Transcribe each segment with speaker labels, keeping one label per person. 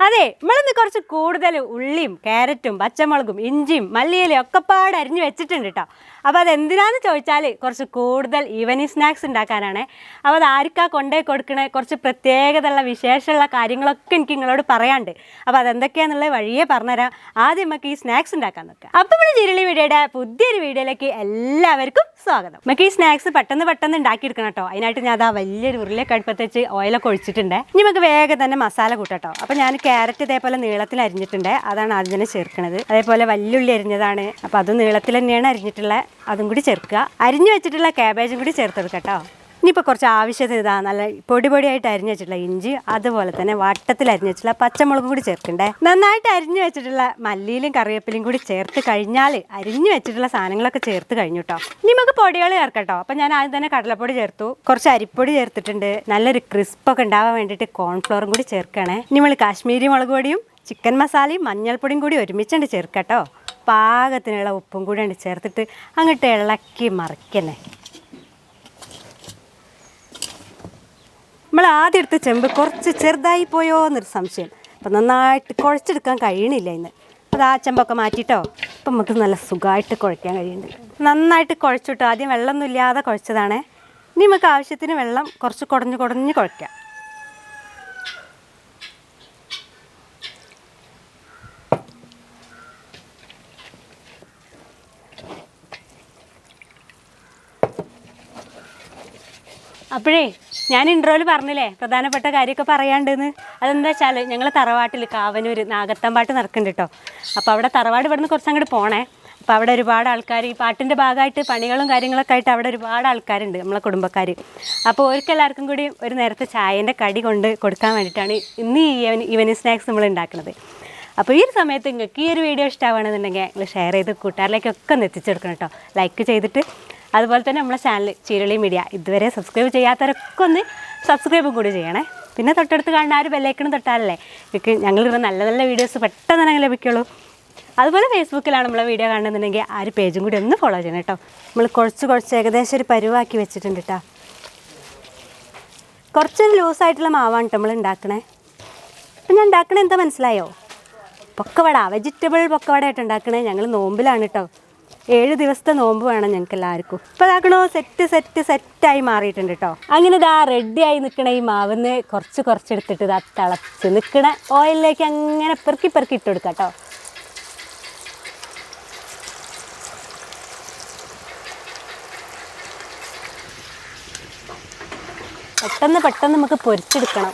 Speaker 1: അതെ നമ്മളിന്ന് കുറച്ച് കൂടുതൽ ഉള്ളിയും ക്യാരറ്റും പച്ചമുളകും ഇഞ്ചിയും മല്ലിയിലയും ഒക്കെ പാട് അരിഞ്ഞു വെച്ചിട്ടുണ്ട് കേട്ടോ അപ്പോൾ അതെന്തിനാന്ന് ചോദിച്ചാൽ കുറച്ച് കൂടുതൽ ഈവനിങ് സ്നാക്സ് ഉണ്ടാക്കാനാണ്. അപ്പോൾ അത് കൊണ്ടേ കൊടുക്കണേ? കുറച്ച് പ്രത്യേകതയുള്ള വിശേഷമുള്ള കാര്യങ്ങളൊക്കെ എനിക്ക് നിങ്ങളോട് പറയാണ്ട് അപ്പോൾ അതെന്തൊക്കെയാണെന്നുള്ളത് വഴിയേ പറഞ്ഞുതരാം. ആദ്യം നമുക്ക് ഈ സ്നാക്സ് ഉണ്ടാക്കാൻ നോക്കാം. അപ്പോൾ ഇവിടെ ജിരളി വീഡിയോയുടെ പുതിയൊരു വീഡിയോയിലേക്ക് എല്ലാവർക്കും സ്വാഗതം. നമുക്ക് ഈ സ്നാക്സ് പെട്ടെന്ന് പെട്ടെന്ന് ഉണ്ടാക്കിയെടുക്കണം കേട്ടോ. അതിനായിട്ട് ഞാൻ അതാ വലിയൊരു ഉരുളിയൊക്കെ അടുപ്പത്ത് വെച്ച് ഓയിലൊക്കെ ഒഴിച്ചിട്ടുണ്ട്. ഇനി നമുക്ക് വേഗം തന്നെ മസാല കൂട്ടട്ടോ അപ്പോൾ ഞാൻ ക്യാരറ്റ് ഇതേപോലെ നീളത്തിൽ അരിഞ്ഞിട്ടുണ്ട്. അതാണ് ആദ്യം തന്നെ ചേർക്കുന്നത് അതേപോലെ വല്യുള്ളി അരിഞ്ഞതാണ്. അപ്പോൾ അത് നീളത്തിൽ തന്നെയാണ് അരിഞ്ഞിട്ടുള്ളത്. അതും കൂടി ചേർക്കുക. അരിഞ്ഞു വെച്ചിട്ടുള്ള ക്യാബേജും കൂടി ചേർത്തെടുക്കുക കേട്ടോ. ഇനിയിപ്പോൾ കുറച്ച് ആവശ്യത്തിന് ഇതാ നല്ല പൊടി പൊടിയായിട്ട് അരിഞ്ഞു വെച്ചിട്ടുള്ള ഇഞ്ചി അതുപോലെ തന്നെ വട്ടത്തിൽ അരിഞ്ഞു വെച്ചിട്ടുള്ള പച്ചമുളകും കൂടി ചേർക്കണ്ടേ. നന്നായിട്ട് അരിഞ്ഞു വെച്ചിട്ടുള്ള മല്ലിയിലും കറിവേപ്പിലും കൂടി ചേർത്ത് കഴിഞ്ഞാൽ അരിഞ്ഞു വെച്ചിട്ടുള്ള സാധനങ്ങളൊക്കെ ചേർത്ത് കഴിഞ്ഞു കേട്ടോ ഇനി നമുക്ക് പൊടികൾ ചേർക്കട്ടോ അപ്പം ഞാൻ ആദ്യം തന്നെ കടലപ്പൊടി ചേർത്തു. കുറച്ച് അരിപ്പൊടി ചേർത്തിട്ടുണ്ട്. നല്ലൊരു ക്രിസ്പൊക്കെ ഉണ്ടാവാൻ വേണ്ടിയിട്ട് കോൺഫ്ലോറും കൂടി ചേർക്കണേ ഇനി നമ്മൾ കാശ്മീരി മുളക് പൊടിയും ചിക്കൻ മസാലയും മഞ്ഞൾപ്പൊടിയും കൂടി ഒരുമിച്ചുണ്ട് ചേർക്കട്ടോ പാകത്തിനുള്ള ഉപ്പും കൂടി ഉണ്ട് ചേർത്തിട്ട് അങ്ങോട്ട് ഇളക്കി മറിക്കണേ നമ്മൾ ആദ്യം എടുത്ത ചെമ്പ് കുറച്ച് ചെറുതായി പോയോ എന്നൊരു സംശയം. അപ്പം നന്നായിട്ട് കുഴച്ചെടുക്കാൻ കഴിയണില്ല ഇന്ന്. അത് ആ ചെമ്പൊക്കെ മാറ്റിയിട്ടോ അപ്പം നമുക്ക് നല്ല സുഖമായിട്ട് കുഴയ്ക്കാൻ കഴിയുന്നുണ്ട്. നന്നായിട്ട് കുഴച്ചിട്ടോ. ആദ്യം വെള്ളമൊന്നും ഇല്ലാതെ കുഴച്ചതാണേ. ഇനി നമുക്ക് ആവശ്യത്തിന് വെള്ളം കുറച്ച് കുടഞ്ഞ് കുടഞ്ഞ് കുഴയ്ക്കാം. അപ്പോഴേ ഞാൻ ഇൻട്രോയിൽ പറഞ്ഞില്ലേ പ്രധാനപ്പെട്ട കാര്യമൊക്കെ പറയാണ്ടെന്ന് അതെന്താ വെച്ചാൽ ഞങ്ങൾ തറവാട്ടിൽ കാവനൂർ നാഗത്തമ്പാട്ട് നടക്കുന്നുണ്ട് കേട്ടോ അപ്പോൾ അവിടെ തറവാട് ഇവിടുന്ന് കുറച്ച് അങ്ങോട്ട് പോണേ. അപ്പോൾ അവിടെ ഒരുപാട് ആൾക്കാർ ഈ പാട്ടിന്റെ ഭാഗമായിട്ട് പണികളും കാര്യങ്ങളൊക്കെ ആയിട്ട് അവിടെ ഒരുപാട് ആൾക്കാരുണ്ട് നമ്മളെ കുടുംബക്കാർ അപ്പോൾ ഓർക്കെല്ലാവർക്കും കൂടി ഒരു നേരത്തെ ചായേന്റെ കടി കൊണ്ട് കൊടുക്കാൻ വേണ്ടിയിട്ടാണ് ഇന്ന് ഈ ഈവനിങ് സ്നാക്സ് നമ്മൾ ഉണ്ടാക്കുന്നത് അപ്പോൾ ഈ ഒരു സമയത്ത് നിങ്ങൾക്ക് ഈ ഒരു വീഡിയോ ഇഷ്ടമാണെന്നുണ്ടെങ്കിൽ നിങ്ങൾ ഷെയർ ചെയ്ത് കൂട്ടുകാരിലേക്കൊക്കെ ഒന്ന് എത്തിച്ചെടുക്കണം കേട്ടോ ലൈക്ക് ചെയ്തിട്ട് അതുപോലെ തന്നെ നമ്മളെ ചാനൽ ചീരളി മീഡിയ ഇതുവരെ സബ്സ്ക്രൈബ് ചെയ്യാത്തവരൊക്കെ ഒന്ന് സബ്സ്ക്രൈബും കൂടി ചെയ്യണേ. പിന്നെ തൊട്ടടുത്ത് കാണുന്ന ആ ഒരു ബെല്ലൈക്കണം തൊട്ടാലല്ലേ നിങ്ങൾക്ക് ഞങ്ങളിവിടെ നല്ല നല്ല വീഡിയോസ് പെട്ടെന്ന് തന്നെ ലഭിക്കുള്ളൂ. അതുപോലെ ഫേസ്ബുക്കിലാണ് നമ്മളെ വീഡിയോ കാണുന്നുണ്ടെങ്കിൽ ആ ഒരു പേജും കൂടി ഒന്ന് ഫോളോ ചെയ്യണം കേട്ടോ. നമ്മൾ കുറച്ച് കുറച്ച് ഏകദേശം ഒരു പരുവാക്കി വെച്ചിട്ടുണ്ട് കേട്ടോ കുറച്ചൊരു ലൂസായിട്ടുള്ള മാവാണ് കേട്ടോ നമ്മൾ ഉണ്ടാക്കണേ. അപ്പം ഞാൻ ഉണ്ടാക്കണേ എന്താ മനസ്സിലായോ? പൊക്കവട വെജിറ്റബിൾ പൊക്കവട ആയിട്ട് ഉണ്ടാക്കണേ. ഞങ്ങൾ നോമ്പിലാണ് കേട്ടോ ഏഴ് ദിവസത്തെ നോമ്പ് വേണം ഞങ്ങൾക്ക് എല്ലാവർക്കും ഇപ്പൊ ഇതാക്കണോ സെറ്റ് സെറ്റ് സെറ്റായി മാറിയിട്ടുണ്ട് കേട്ടോ അങ്ങനെ ഇതാ റെഡിയായി നിൽക്കണ ഈ മാവിന്ന് കുറച്ച് കുറച്ചെടുത്തിട്ട് ഇതാ തിളച്ച് നിൽക്കണ ഓയിലിലേക്ക് അങ്ങനെ പെറുക്കി പെറുക്കി ഇട്ട് കൊടുക്കാം കേട്ടോ പെട്ടെന്ന് പെട്ടെന്ന് നമുക്ക് പൊരിച്ചെടുക്കണം.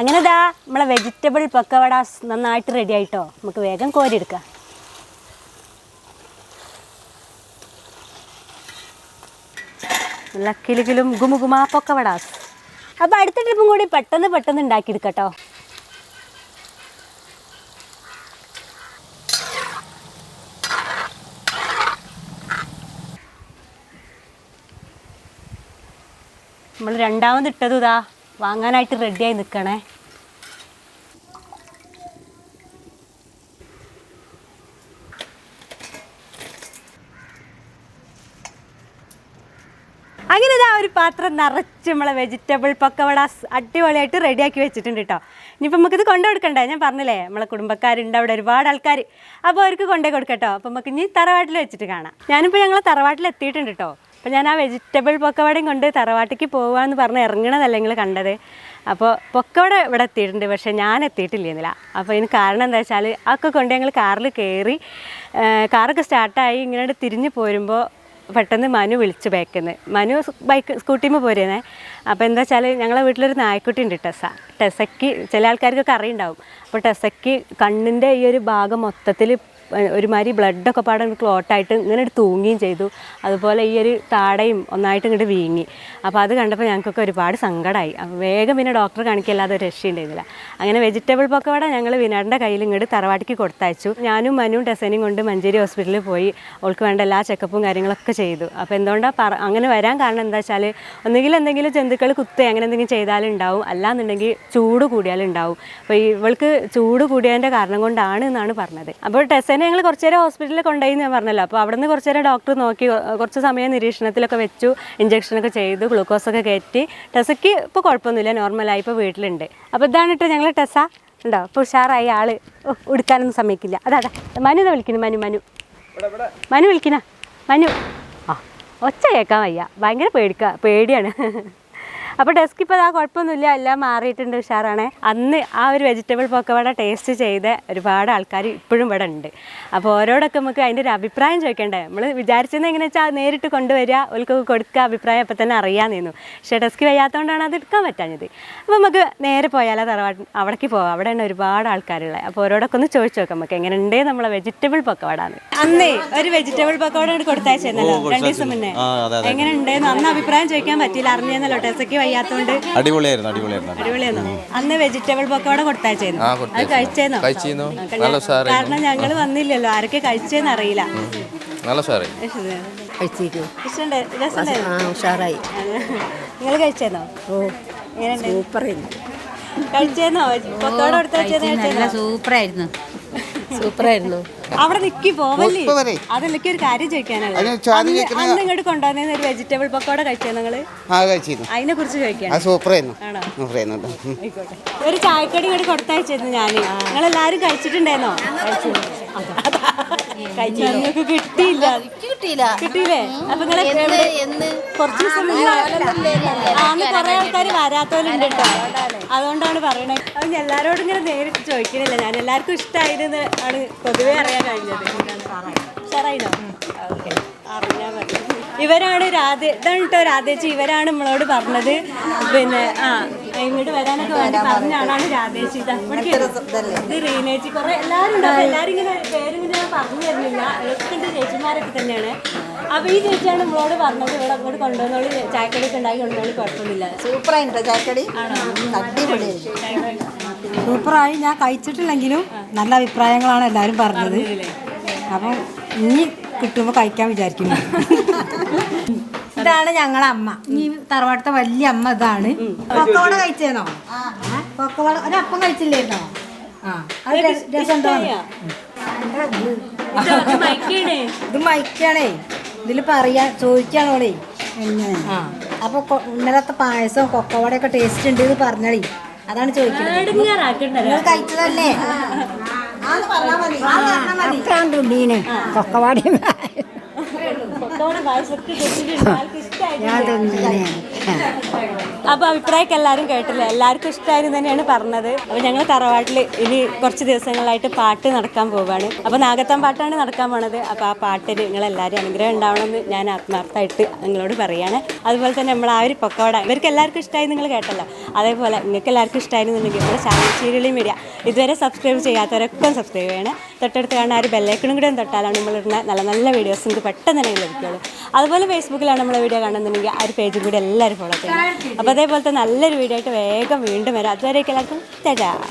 Speaker 1: അങ്ങനെ ദാ നമ്മളെ വെജിറ്റബിൾ പക്കവട നന്നായിട്ട് റെഡി ആയിട്ടോ? നമുക്ക് വേഗം കോരിയെടുക്കാം. നല്ല കിലുകിലും ഗുമുഗുമാ പൊക്കവടാസ്. അപ്പോൾ അടുത്ത ട്രിപ്പും കൂടി പെട്ടെന്ന് പെട്ടെന്ന് ഉണ്ടാക്കിയെടുക്കട്ടോ. നമ്മൾ രണ്ടാമത് ഇട്ടതുതാ. വാങ്ങാനായിട്ട് റെഡിയായി നിൽക്കണേ. അങ്ങനെ ഇതാ ഒരു പാത്രം നിറച്ച് നമ്മളെ വെജിറ്റബിൾ പക്കവടാസ് അടിപൊളിയായിട്ട് റെഡിയാക്കി വെച്ചിട്ടുണ്ട് കേട്ടോ ഇനിയിപ്പോൾ നമുക്കിത് കൊണ്ടു കൊടുക്കണ്ടേ? ഞാൻ പറഞ്ഞില്ലേ നമ്മളെ കുടുംബക്കാരുണ്ട് അവിടെ ഒരുപാട് ആൾക്കാർ അപ്പോൾ അവർക്ക് കൊണ്ടേ കൊടുക്കട്ടോ. അപ്പോൾ നമുക്ക് ഇനി തറവാട്ടിൽ വെച്ചിട്ട് കാണാം. ഞാനിപ്പോൾ ഞങ്ങൾ തറവാട്ടിൽ എത്തിയിട്ടുണ്ട് കേട്ടോ അപ്പോൾ ഞാൻ ആ വെജിറ്റബിൾ പൊക്കവടയും കൊണ്ട് തറവാട്ടിക്ക് പോകാമെന്ന് പറഞ്ഞ് ഇറങ്ങണതല്ല നിങ്ങൾ കണ്ടത്? അപ്പോൾ പൊക്കവട ഇവിടെ എത്തിയിട്ടുണ്ട് പക്ഷേ ഞാൻ എത്തിയിട്ടില്ല അപ്പോൾ ഇതിന് കാരണം എന്താ വെച്ചാൽ അതൊക്കെ കൊണ്ട് ഞങ്ങൾ കാറിൽ കയറി കാറൊക്കെ സ്റ്റാർട്ടായി ഇങ്ങനെ തിരിഞ്ഞ് പോരുമ്പോൾ പെട്ടെന്ന് മനു വിളിച്ചു ബൈക്കിന്ന്. മനു ബൈക്ക് സ്കൂട്ടിമ്മ പോരുന്നേ. അപ്പോൾ എന്താ വെച്ചാൽ ഞങ്ങളെ വീട്ടിലൊരു നായ്ക്കുട്ടി ഉണ്ട് ടെസ ടെസയ്ക്ക് ചില ആൾക്കാർക്കൊക്കെ അറിയുണ്ടാവും. അപ്പോൾ ടെസയ്ക്ക് കണ്ണിന്റെ ഈ ഒരു ഭാഗം മൊത്തത്തിൽ ഒരുമാതിരി ബ്ലഡൊക്കെ പാടെ ക്ലോട്ടായിട്ട് ഇങ്ങനെ തൂങ്ങുകയും ചെയ്തു. അതുപോലെ ഈ ഒരു താടയും ഒന്നായിട്ട് ഇങ്ങോട്ട് വീങ്ങി. അപ്പോൾ അത് കണ്ടപ്പോൾ ഞങ്ങൾക്കൊക്കെ ഒരുപാട് സങ്കടമായി വേഗം പിന്നെ ഡോക്ടർ കാണിക്കല്ലാതെ ഒരു രക്ഷയുണ്ടായിരുന്നില്ല അങ്ങനെ വെജിറ്റബിൾ പക്കവട ഞങ്ങൾ വിനാടിന്റെ കയ്യിൽ ഇങ്ങോട്ട് തറവാട്ടിക്ക് കൊടുത്തയച്ചു. ഞാനും മനുവും ടെസനും കൊണ്ട് മഞ്ചേരി ഹോസ്പിറ്റലിൽ പോയി. അവൾക്ക് വേണ്ട എല്ലാ ചെക്കപ്പും കാര്യങ്ങളൊക്കെ ചെയ്തു. അപ്പോൾ എന്തുകൊണ്ടാണ് പറ അങ്ങനെ വരാൻ കാരണം എന്താ വെച്ചാൽ ഒന്നുകിൽ എന്തെങ്കിലും ജന്തുക്കൾ കുത്തുക അങ്ങനെ എന്തെങ്കിലും ചെയ്താലുണ്ടാവും അല്ലാന്നുണ്ടെങ്കിൽ ചൂട് കൂടിയാലുണ്ടാവും അപ്പോൾ ഇവൾക്ക് ചൂട് കൂടിയതിന്റെ കാരണം കൊണ്ടാണ് എന്നാണ് പറഞ്ഞത്. അപ്പോൾ ടെസ്സേനെ ഞങ്ങൾ കുറച്ച് നേരം ഹോസ്പിറ്റലിൽ കൊണ്ടുപോയി എന്ന് ഞാൻ പറഞ്ഞല്ലോ. അപ്പോൾ അവിടെ നിന്ന് കുറച്ച് നേരം ഡോക്ടർ നോക്കി കുറച്ച് സമയം നിരീക്ഷണത്തിലൊക്കെ വെച്ചു ഇഞ്ചക്ഷനൊക്കെ ചെയ്തു ഗ്ലൂക്കോസൊക്കെ കയറ്റി. ടെസ്സയ്ക്ക് ഇപ്പോൾ കുഴപ്പമൊന്നുമില്ല നോർമലായി ഇപ്പോൾ വീട്ടിലുണ്ട്. അപ്പോൾ ഇതാണ് കേട്ടോ ഞങ്ങൾ ടെസ്സ ഉണ്ടോ? ഇപ്പോൾ ഉഷാറായി ആൾ ഉടുക്കാനൊന്നും സമ്മതിക്കില്ല. അതാ അതാ. മനു ഇതാ വിളിക്കുന്നു മനു മനു. മനു വിളിക്കുന്ന മനു. ആ ഒച്ച കേൾക്കാൻ വയ്യ. ഭയങ്കര പേടിക്ക പേടിയാണ്. അപ്പോൾ ഡെസ്ക് ഇപ്പോൾ ആ കുഴപ്പമൊന്നുമില്ല എല്ലാം മാറിയിട്ടുണ്ട് ഉഷാറാണ്. അന്ന് ആ ഒരു വെജിറ്റബിൾ പൊക്കവട ടേസ്റ്റ് ചെയ്ത ഒരുപാട് ആൾക്കാർ ഇപ്പോഴും ഇവിടെ ഉണ്ട്. അപ്പോൾ ഓരോടൊക്കെ നമുക്ക് അതിന്റെ ഒരു അഭിപ്രായം ചോദിക്കണ്ടേ? നമ്മൾ വിചാരിച്ചത് എങ്ങനെ വെച്ചാൽ നേരിട്ട് കൊണ്ടുവരിക ഓൽക്ക് കൊടുക്കുക അഭിപ്രായം അപ്പം തന്നെ അറിയാമെന്നു പക്ഷേ ഡെസ്ക് വയ്യാത്തതുകൊണ്ടാണ് അത് എടുക്കാൻ പറ്റാഞ്ഞത്. അപ്പോൾ നമുക്ക് നേരെ പോയാലോ തറവാട്ട് അവിടേക്ക് പോവാം. അവിടെയാണ് ഒരുപാട് ആൾക്കാരുള്ളത് അപ്പോൾ ഓരോടൊക്കെ ഒന്ന് ചോദിച്ചു നോക്കാം നമുക്ക് എങ്ങനെ ഉണ്ട് നമ്മളെ വെജിറ്റബിൾ പക്കവടാന്ന്. അന്നേ ഒരു വെജിറ്റബിൾ പക്കവട കൊണ്ട് കൊടുത്തയച്ചല്ലോ രണ്ട് ദിവസം മുന്നേ. എങ്ങനെ ഉണ്ടെന്ന് അന്ന് അഭിപ്രായം ചോദിക്കാൻ പറ്റിയില്ല. അറിഞ്ഞല്ലോ ടെസ്സയ്ക്ക് വയ്യാത്തോണ്ട്
Speaker 2: അടിപൊളിയായിരുന്നു അടിപൊളിയായിരുന്നു
Speaker 1: അടിപൊളിയായിരുന്നു. അന്ന് വെജിറ്റബിൾ പക്കവട
Speaker 3: കൊടുത്തായിരുന്നു
Speaker 1: അത്. കഴിച്ചേന്നോ.
Speaker 3: നല്ല ഉഷാറായിരുന്നു.
Speaker 1: കാരണം ഞങ്ങൾ വന്നില്ലല്ലോ. ആരൊക്കെ കഴിച്ചേന്ന് അറിയില്ല.
Speaker 3: നല്ല സാറേ
Speaker 4: ഉഷാറായി.
Speaker 1: നിങ്ങൾ കഴിച്ചേന്നോ?
Speaker 4: സൂപ്പറായിരുന്നു.
Speaker 1: കഴിച്ചേന്നോ? പക്കവട കൊടുത്തായിരുന്നു കഴിച്ചേന്നോ?
Speaker 5: സൂപ്പറായിരുന്നു.
Speaker 4: സൂപ്പറായിരുന്നു.
Speaker 1: അവിടെ നിക്കി പോവല്ലേ? അതിലേക്ക് ഒരു കാര്യം ചോദിക്കാനാണ്
Speaker 6: അതിന് ചോദ്യം
Speaker 1: അന്ന്
Speaker 6: ചോദിക്കണ-
Speaker 1: അന്ന് ഇങ്ങോട്ട് കൊണ്ടുവന്ന ഒരു വെജിറ്റബിൾ പക്കോട കഴിച്ചോ നിങ്ങൾ?
Speaker 6: ആ കഴിച്ചിരുന്നു.
Speaker 1: അതിനെ കുറിച്ച്
Speaker 6: അത് സൂപ്പറായിരുന്നു.
Speaker 1: ആണോ?
Speaker 6: സൂപ്പറായിരുന്നു. കേട്ടോ.
Speaker 1: ആയിക്കോട്ടെ. ഒരു ചായക്കടി ഇങ്ങോട്ട് കൊടുത്തയച്ചിരുന്നു ഞാൻ നിങ്ങൾ എല്ലാരും കഴിച്ചിട്ടുണ്ടായിരുന്നോ ഞങ്ങൾക്ക് കിട്ടിയില്ല.
Speaker 5: കിട്ടിയില്ല.
Speaker 1: കിട്ടിയില്ലേ? അപ്പൊ നിങ്ങളെ
Speaker 5: എന്ന്
Speaker 1: കുറച്ച് ദിവസം മുന്നേ ആ, അന്ന് കുറെ ആൾക്കാർ വരാത്തവരുണ്ട് കേട്ടോ. അതുകൊണ്ടാണ് പറയണേ. അത് ഞാൻ എല്ലാരോടും ഇങ്ങനെ നേരിട്ട് ചോദിക്കണില്ല. ഞാൻ എല്ലാവർക്കും ഇഷ്ടമായിരുന്നു ആണ് പൊതുവേ അറിയാൻ കഴിഞ്ഞത്. അറിഞ്ഞാൽ മതി. ഇവരാണ് രാധ ഇതാണ് കേട്ടോ രാധേച്ചി ഇവരാണ് നമ്മളോട് പറഞ്ഞത്. പിന്നെ ആ ഇങ്ങോട്ട് വരാനൊക്കെ വേണ്ടി പറഞ്ഞ ആളാണ് രാധേച്ചി ഇതാ റീനേച്ചി കുറെ. എല്ലാവരും ഉണ്ടാവും എല്ലാവരും ഇങ്ങനെ പേരിങ്ങനെ ഞാൻ പറഞ്ഞു തരുന്നില്ല. ഇതൊക്കെ ചേച്ചിമാരൊക്കെ തന്നെയാണ്. അപ്പൊ ഈ ചേച്ചിയാണ് നമ്മളോട് പറഞ്ഞത്. ഇവിടെ അങ്ങോട്ട് കൊണ്ടുവന്നോളി. ചായക്കടിയൊക്കെ ഉണ്ടാക്കി കൊണ്ടുവന്നോളി. കുഴപ്പമൊന്നുമില്ല.
Speaker 4: സൂപ്പറായിട്ടോ ചാക്കടി അടിപൊളിയായി
Speaker 7: സൂപ്പറായി. ഞാൻ കഴിച്ചിട്ടില്ലെങ്കിലും നല്ല അഭിപ്രായങ്ങളാണ് എല്ലാവരും പറഞ്ഞത്. അപ്പം ഇനി കിട്ടുമ്പോൾ കഴിക്കാൻ വിചാരിക്കുന്നു. ഇതാണ് ഞങ്ങളെ അമ്മ. ഈ തറവാട്ടത്തെ വലിയ അമ്മ ഇതാണ്. കൊക്കവട കഴിച്ചേനോ കൊക്കവട ഒരപ്പം കഴിച്ചില്ലേന്നോ? ആ അത് ഇത് മൈക്കാണേ ഇതിൽ പറയാ ചോദിക്കാണോളേ. ആ. അപ്പൊ ഇന്നലത്തെ ഇന്നലത്തെ പായസം കൊക്കവടയൊക്കെ ടേസ്റ്റ് ഉണ്ട് എന്ന് പറഞ്ഞേ അതാണ് ചോദിക്കുന്നത് നിങ്ങൾ കഴിച്ചതല്ലേ? കൊക്കവാടി
Speaker 1: അപ്പൊ അഭിപ്രായമൊക്കെ എല്ലാവരും കേട്ടില്ല? എല്ലാവർക്കും ഇഷ്ടമായിരുന്നു തന്നെയാണ് പറഞ്ഞത്. അപ്പൊ ഞങ്ങൾ തറവാട്ടിൽ ഇനി കുറച്ച് ദിവസങ്ങളായിട്ട് പാട്ട് നടക്കാൻ പോവാണ്. അപ്പൊ നാഗത്താൻ പാട്ടാണ് നടക്കാൻ പോണത്. അപ്പൊ ആ പാട്ടിൽ നിങ്ങൾ എല്ലാവരും അനുഗ്രഹം ഉണ്ടാവണമെന്ന് ഞാൻ ആത്മാർത്ഥമായിട്ട് നിങ്ങളോട് പറയാണ്. അതുപോലെ തന്നെ നമ്മൾ ആ ഒരു പൊക്കവട ഇവർക്ക് എല്ലാവർക്കും ഇഷ്ടമായി നിങ്ങൾ കേട്ടല്ലോ. അതേപോലെ നിങ്ങൾക്ക് എല്ലാവർക്കും ഇഷ്ടമായിരുന്നുണ്ടെങ്കിൽ നമ്മുടെ ചാനൽ സീരിയലി മീഡിയ ഇതുവരെ സബ്സ്ക്രൈബ് ചെയ്യാത്തവരൊക്കെ സബ്സ്ക്രൈബ് ചെയ്യണം. തൊട്ടടുത്ത് കാണുന്ന ആ ഒരു ബെല്ലൈക്കണും കൂടെ തൊട്ടാലാണ് നമ്മളിടുന്ന നല്ല നല്ല വീഡിയോസ് നിങ്ങൾക്ക് പെട്ടെന്ന് തന്നെ ലഭിക്കുള്ളൂ അതുപോലെ ഫേസ്ബുക്കിലാണ് നമ്മളെ വീഡിയോ കാണുന്നുണ്ടെങ്കിൽ ആ ഒരു പേജും കൂടി എല്ലാവരും ഫോളോ ചെയ്യണം അപ്പോൾ അതേപോലത്തെ നല്ലൊരു വീഡിയോ ആയിട്ട് വേഗം വീണ്ടും വരാം. അതുവരെയൊക്കെ എല്ലാവർക്കും. ചേട്ടാ